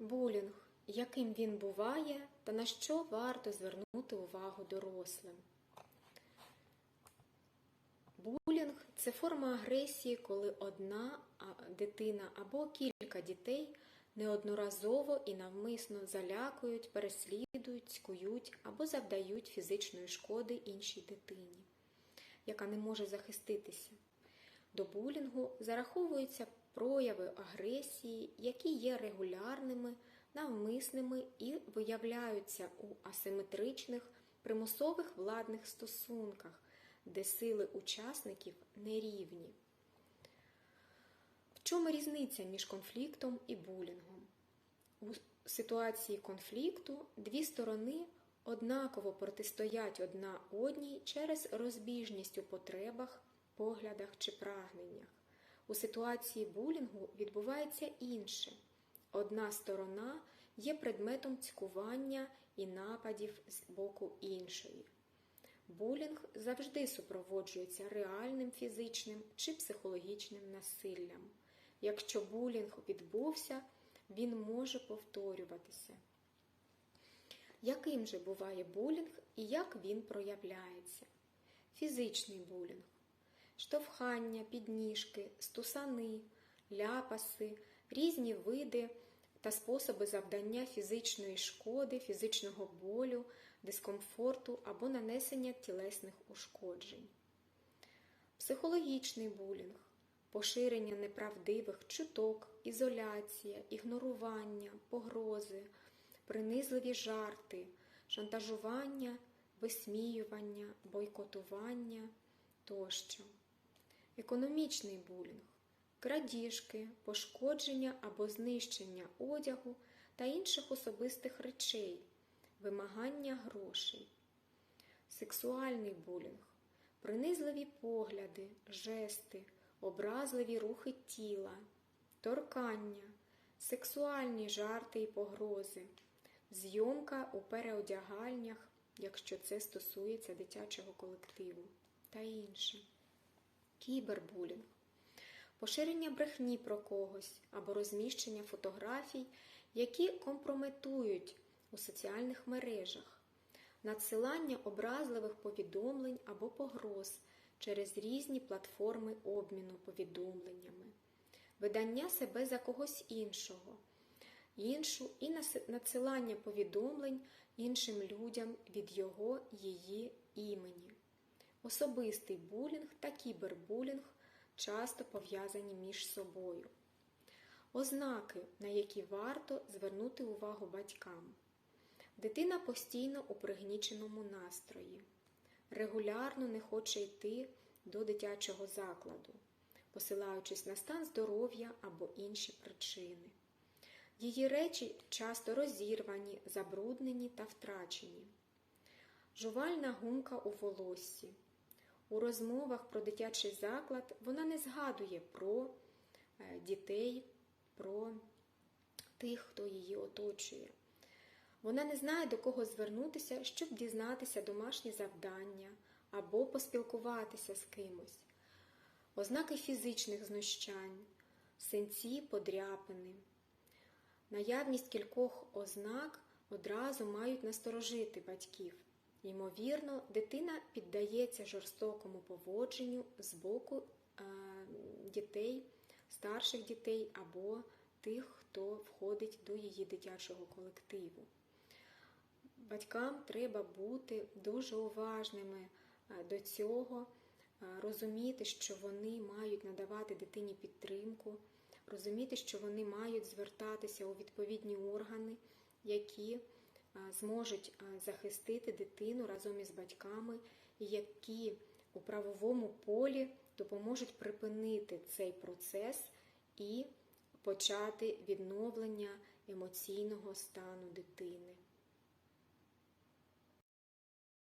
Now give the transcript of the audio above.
Булінг. Яким він буває та на що варто звернути увагу дорослим? Булінг це форма агресії, коли одна дитина або кілька дітей неодноразово і навмисно залякують, переслідують, цькують або завдають фізичної шкоди іншій дитині, яка не може захиститися. До булінгу зараховуються прояви агресії, які є регулярними, навмисними і виявляються у асиметричних примусових владних стосунках, де сили учасників нерівні. В чому різниця між конфліктом і булінгом? У ситуації конфлікту дві сторони однаково протистоять одна одній через розбіжність у потребах, поглядах чи прагненнях. У ситуації булінгу відбувається інше. Одна сторона є предметом цькування і нападів з боку іншої. Булінг завжди супроводжується реальним фізичним чи психологічним насиллям. Якщо булінг відбувся, він може повторюватися. Яким же буває булінг і як він проявляється? Фізичний булінг штовхання, підніжки, стусани, ляпаси, різні види та способи завдання фізичної шкоди, фізичного болю, дискомфорту або нанесення тілесних ушкоджень. Психологічний булінг поширення неправдивих чуток, ізоляція, ігнорування, погрози, принизливі жарти, шантажування, висміювання, бойкотування тощо. Економічний булінг крадіжки, пошкодження або знищення одягу та інших особистих речей, вимагання грошей. Сексуальний булінг принизливі погляди, жести, образливі рухи тіла, торкання, сексуальні жарти і погрози, зйомка у переодягальнях, якщо це стосується дитячого колективу, та інше. Кібербулінг поширення брехні про когось або розміщення фотографій, які компрометують у соціальних мережах, надсилання образливих повідомлень або погроз через різні платформи обміну повідомленнями, видання себе за когось іншого, іншу і надсилання повідомлень іншим людям від його її імені. Особистий булінг та кібербулінг часто пов'язані між собою. Ознаки, на які варто звернути увагу батькам. Дитина постійно у пригніченому настрої, регулярно не хоче йти до дитячого закладу, посилаючись на стан здоров'я або інші причини. Її речі часто розірвані, забруднені та втрачені. Жувальна гумка у волоссі. У розмовах про дитячий заклад вона не згадує про дітей, про тих, хто її оточує. Вона не знає, до кого звернутися, щоб дізнатися домашні завдання або поспілкуватися з кимось. Ознаки фізичних знущань, синці, подряпини. Наявність кількох ознак одразу мають насторожити батьків. Ймовірно, дитина піддається жорстокому поводженню з боку е, дітей, старших дітей або тих, хто входить до її дитячого колективу. Батькам треба бути дуже уважними е, до цього, е, розуміти, що вони мають надавати дитині підтримку, розуміти, що вони мають звертатися у відповідні органи, які зможуть захистити дитину разом із батьками, які у правовому полі допоможуть припинити цей процес і почати відновлення емоційного стану дитини.